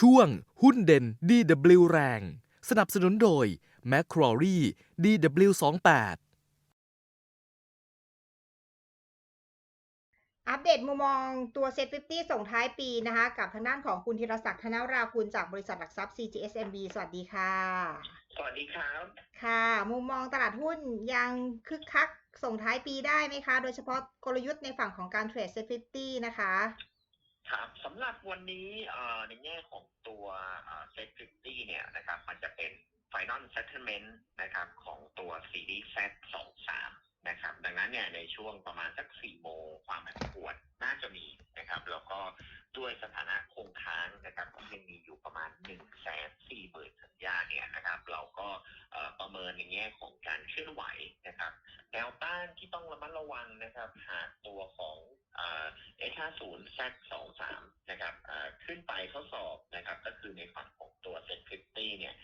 ช่วงหุ้นเด่น DW แรง สนับสนุนโดย m c q u a r i e DW28 อัปเดตมุมมองตัวเซ็ต50ส่งท้ายปีนะคะ กับทางด้านของคุณธีรศักดิ์ธนราคุณจากบริษัทหลักทรัพย์ CGSMB สวัสดีค่ะ สวัสดีครับ ค่ะ มุมมองตลาดหุ้นยังคึกคักส่งท้ายปีได้ไหมคะ โดยเฉพาะกลยุทธ์ในฝั่งของการเทรดเซ็ต50นะคะ ครับสำหรับวันนี้ในแง่ของตัวเซ็ตฟิตี้เนี่ยนะครับมันจะเป็น Final Settlement นะครับของตัวซีรีส์ Z 2 3นะครับดังนั้นเนี่ยในช่วงประมาณสัก4โมงความผันผวนน่าจะมีนะครับแล้วก็ด้วยสถานะคงค้างนะครับที่ยังมีอยู่ประมาณ1 4 0 0 0 0สัญญาเนี่ยนะครับเราก็ประเมินในแง่ของการเคลื่อนไหวนะครับแนวต้านที่ต้องระมัดระวังนะครับหากตัวของ เอ่อ S50 Z23 นะครับอ่อขึ้นไปทดสอบนะครับก็คือในฝั่งของตัว Set 50เนี่ย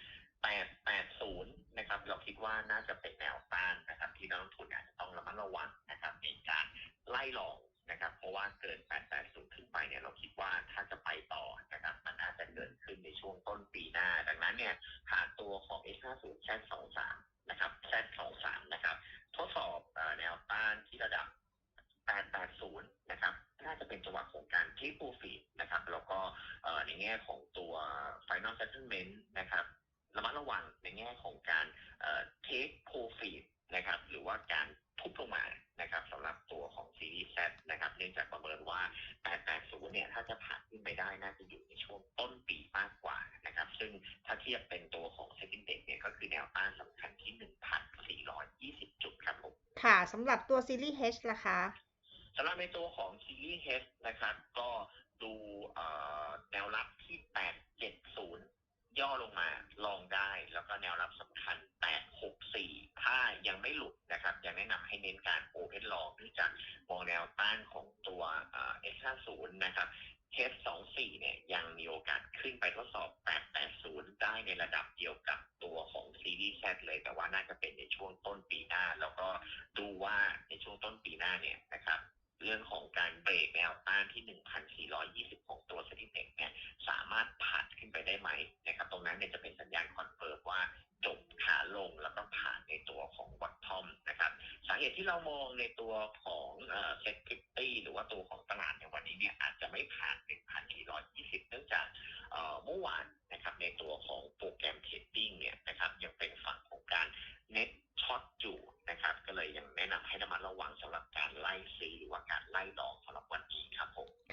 ของการที่ profit นะครับแล้วก็ในแง่ของตัว final settlement นะครับระมัดระวังในแง่ของการเอ่อ take profit นะครับหรือว่าการทุบลงมานะครับสำหรับตัวของซีรีส์ Z นะครับเนื่องจากประเมินว่า 880 เนี่ยถ้าจะผ่านขึ้นไปได้น่าจะอยู่ในช่วงต้นปีมากกว่านะครับซึ่งถ้าเทียบเป็นตัวของ Set Index เนี่ยก็คือแนวต้านสำคัญที่ 1,420 จุดครับผมค่ะสำหรับตัวซีรีส์ H ล่ะคะ สำหรับในตัวของซีรีส์ H นะครับ ก็ดูแนวรับที่ 870 ย่อลงมาลองได้ แล้วก็แนวรับสำคัญ 864 ถ้ายังไม่หลุดนะครับยังแนะนำให้เน้นการโอเพนลองเนื่องจากมองแนวต้านของตัวเอ่อ S50 นะครับ H24 เนี่ยยังมีโอกาสขึ้นไปทดสอบ 880 ได้ในระดับเดียวกับตัวของซีรีส์ Z เลย แต่ว่าน่าจะเป็นในช่วงต้นปีหน้า แล้วก็ดูว่าในช่วงต้นปีหน้าเนี่ยนะครับ เรื่องของการเบรกแนวต้านที่ 1,420ของตัวสถิติเนี่ยสามารถผ่านขึ้นไปได้ไหมนะครับตรงนั้นเนี่ยจะเป็นสัญญาณคอนเฟิร์มว่าจบขาลงแล้วก็ผ่านในตัวของวัตทอมนะครับสาเหตุที่เรามองในตัวของเซ็ตฟิฟตี้หรือว่าตัวของตลาดในวันนี้เนี่ยอาจจะไม่ผ่าน 1,420 เนื่องจากเอ่อ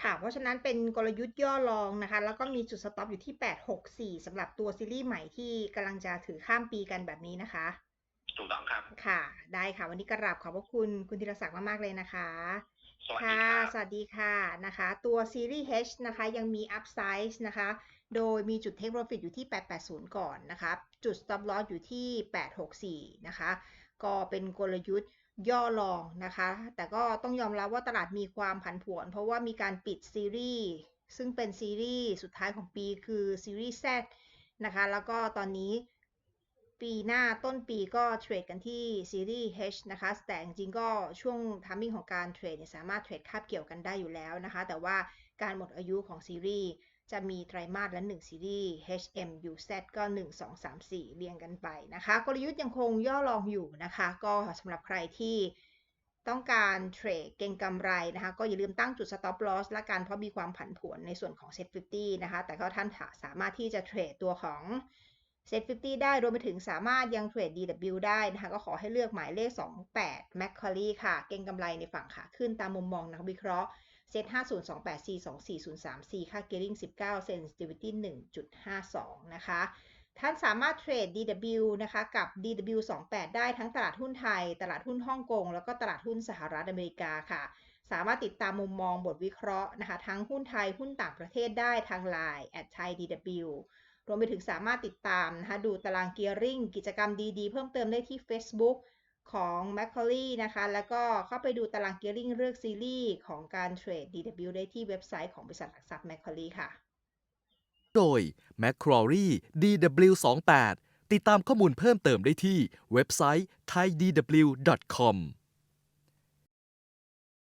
ค่ะ เพราะฉะนั้นเป็นกลยุทธ์ย่อลองนะคะ แล้วก็มีจุดสต็อปอยู่ที่ 864สำหรับตัวซีรีส์ใหม่ที่กำลังจะถือข้ามปีกันแบบนี้นะคะ ถูกต้องครับ ค่ะ ได้ค่ะ วันนี้กราบขอบพระคุณคุณธีรศักดิ์มากๆเลยนะคะสวัสดีค่ะครับสวัสดีค่ะนะคะ ตัวซีรีส์ H นะคะ ยังมี upsize นะคะ โดยมีจุด take profit อยู่ที่ 880 ก่อนนะคะ จุด stop loss อยู่ที่ 864 นะคะ ก็เป็นกลยุทธ์ย่อลองนะคะ แต่ก็ต้องยอมรับว่าตลาดมีความผันผวน เพราะว่ามีการปิดซีรีส์ซึ่งเป็นซีรีส์สุดท้ายของปีคือซีรีส์ Z นะคะ แล้วก็ตอนนี้ปีหน้าต้นปีก็เทรดกันที่ซีรีส์ H นะคะ แต่จริงก็ช่วงทามมิ่งของการเทรดสามารถเทรดคาบเกี่ยวกันได้อยู่แล้วนะคะ แต่ว่าการหมดอายุของซีรีส์ จะมีไตรมาสละ 1 ซีรีส์ HM UZ ก็ 1 2 3 4 เรียงกันไปนะคะ กลยุทธ์ยังคงย่อลองอยู่นะคะ ก็สำหรับใครที่ต้องการเทรดเก็งกำไรนะคะ ก็อย่าลืมตั้งจุด stop loss ละกัน เพราะมีความผันผวนในส่วนของ set 50นะคะ แต่ก็ท่านสามารถที่จะเทรดตัวของเซ็ต50ได้รวมไปถึงสามารถยังเทรด DW ได้นะคะ ก็ขอให้เลือกหมายเลข 28 m c q u a r i e ค่ะ เก็งกำไรในฝั่งขาขึ้นตามมุมมองนักวิเคราะห์ เซ็ต5028 42403 4ค่า gearing 19 sensitivity 1.52 นะคะ ท่านสามารถเทรด DW นะคะกับ DW 28ได้ทั้งตลาดหุ้นไทย ตลาดหุ้นฮ่องกง แล้วก็ตลาดหุ้นสหรัฐอเมริกาค่ะ สามารถติดตามมุมมองบทวิเคราะห์นะคะ ทั้งหุ้นไทย หุ้นต่างประเทศได้ทาง Line at Thai DW รวมไปถึงสามารถติดตามนะคะดูตารางเกียร์ริงกิจกรรมดีๆ เพิ่มเติมได้ที่ Facebook ของ m c q u a r i e นะคะ แล้วก็เข้าไปดูตารางเกียร์ลิงเลือกซีรีส์ของการเทรด DW ได้ที่เว็บไซต์ของบริษัทหลักทรัพย์ m c q u a r i e ค่ะ โดย m c q u a r i e DW28 ติดตามข้อมูลเพิ่มเติมได้ที่เว็บไซต์ thaidw.com